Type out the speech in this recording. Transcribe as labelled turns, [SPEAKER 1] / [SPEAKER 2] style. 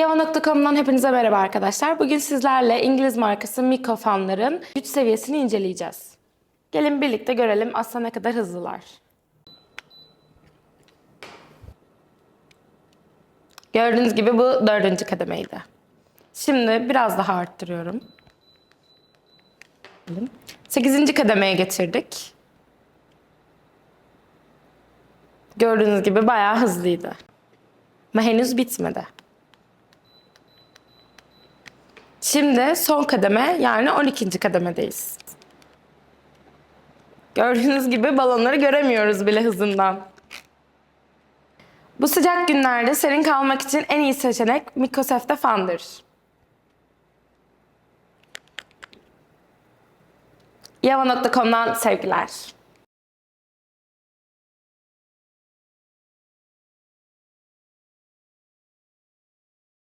[SPEAKER 1] Yava.com'dan hepinize merhaba arkadaşlar. Bugün sizlerle İngiliz markası Miko fanların güç seviyesini inceleyeceğiz. Gelin birlikte görelim aslında ne kadar hızlılar. Gördüğünüz gibi bu dördüncü kademeydi. Şimdi biraz daha arttırıyorum. Sekizinci kademeye getirdik. Gördüğünüz gibi bayağı hızlıydı. Ama henüz bitmedi. Şimdi son kademe yani 12. kademedeyiz. Gördüğünüz gibi balonları göremiyoruz bile hızından. Bu sıcak günlerde serin kalmak için en iyi seçenek Mikosef'te fandır. Yava.com'dan sevgiler.